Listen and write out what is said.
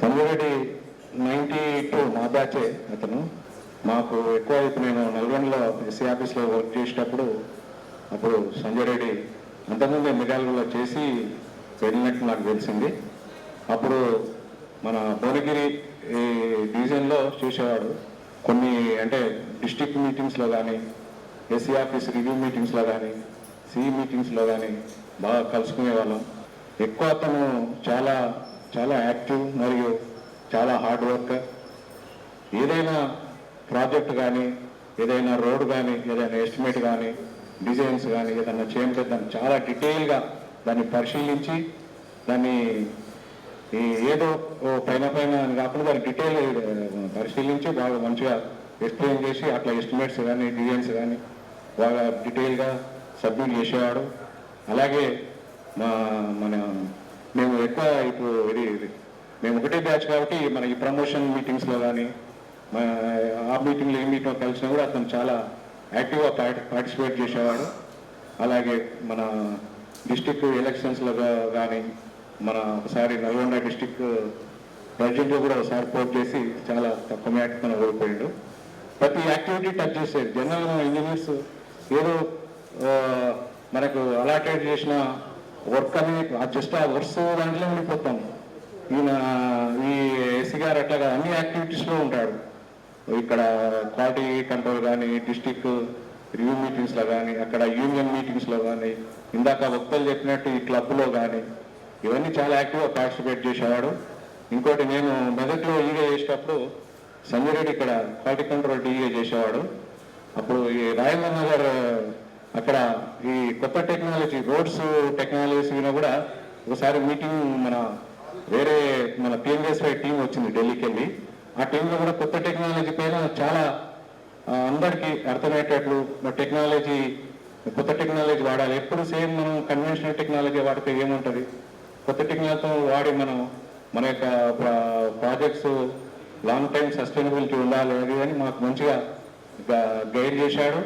Sangareddy ninety two మా బ్యాచే అతను. మాకు ఎక్కువ ఇప్పుడు నేను నల్గొండలో ఎస్సీ ఆఫీస్లో వర్క్ చేసేటప్పుడు అప్పుడు సంజయ్ రెడ్డి అంతకుముందే మిగాలలో చేసి వెళ్ళినట్టు నాకు తెలిసింది. అప్పుడు మన భువనగిరి డివిజన్లో చూసేవాడు. కొన్ని అంటే డిస్టిక్ మీటింగ్స్లో కానీ ఎస్సీ ఆఫీస్ రివ్యూ మీటింగ్స్లో కానీ సిఈ మీటింగ్స్లో కానీ బాగా కలుసుకునేవాళ్ళం. ఎక్కువ అతను చాలా చాలా యాక్టివ్ మరియు చాలా హార్డ్ వర్క్. ఏదైనా ప్రాజెక్ట్ కానీ ఏదైనా రోడ్ కానీ ఏదైనా ఎస్టిమేట్ కానీ డిజైన్స్ కానీ ఏదైనా చేయంటే దాన్ని చాలా డీటెయిల్గా దాన్ని పరిశీలించి దాన్ని ఈ ఏదో పైన పైన అని కాకుండా దాన్ని డీటెయిల్ పరిశీలించి బాగా మంచిగా ఎక్స్ప్లెయిన్ చేసి అట్లా ఎస్టిమేట్స్ కానీ డిజైన్స్ కానీ బాగా డీటెయిల్గా సబ్మిట్ చేసేవాడు. అలాగే మా మన మేము ఎక్కువ ఇప్పుడు ఇది ఇది మేము ఒకటే బ్యాచ్ కాబట్టి మన ఈ ప్రమోషన్ మీటింగ్స్లో కానీ మా ఆ మీటింగ్లో ఏ మీటింగ్ కలిసినా కూడా అతను చాలా యాక్టివ్గా పార్టిసిపేట్ చేసేవాడు. అలాగే మన డిస్టిక్ ఎలక్షన్స్లో కానీ మన ఒకసారి నల్గొండ డిస్టిక్ ప్రెసిడెంట్ కూడా ఒకసారి పోర్ట్ చేసి చాలా తక్కువ మ్యాట్తో ఓడిపోయాడు. ప్రతి యాక్టివిటీ టచ్ చేసేది. జనరల్ ఇంజనీర్స్ ఏదో మనకు అలాటెడ్ చేసిన వర్క్ అని జస్ట్ ఆ వర్క్స్ దాంట్లో ఉండిపోతాం. ఈయన ఈ ఎస్సీ గారు అట్లా అన్ని యాక్టివిటీస్లో ఉంటాడు. ఇక్కడ క్వాలిటీ కంట్రోల్ కానీ డిస్టిక్ రివ్యూ మీటింగ్స్లో కానీ అక్కడ యూనియన్ మీటింగ్స్లో కానీ ఇందాక వక్తలు చెప్పినట్టు ఈ క్లబ్లో కానీ ఇవన్నీ చాలా యాక్టివ్గా పార్టిసిపేట్ చేసేవాడు. ఇంకోటి నేను మెదక్లో ఈగా చేసేటప్పుడు సంజయ్ రెడ్డి ఇక్కడ క్వాలిటీ కంట్రోల్ టీగా చేసేవాడు. అప్పుడు ఈ రాజేంద్ర నగర్ అక్కడ ఈ కొత్త టెక్నాలజీ రోడ్స్ టెక్నాలజీస్ మీద కూడా ఒకసారి మీటింగ్ మన వేరే మన పిఎంఎస్వై టీం వచ్చింది ఢిల్లీకి వెళ్ళి ఆ టీంలో కూడా కొత్త టెక్నాలజీ పైన చాలా అందరికీ అర్థమయ్యేటట్లు టెక్నాలజీ కొత్త టెక్నాలజీ వాడాలి. ఎప్పుడు సేమ్ మనం కన్వెన్షనల్ టెక్నాలజీ వాడితే ఏముంటుంది? కొత్త టెక్నాలజీతో వాడి మనం మన యొక్క ప్రాజెక్ట్స్ లాంగ్ టైం సస్టైనబిలిటీ ఉండాలి అది అని మాకు మంచిగా గైడ్ చేశాడు.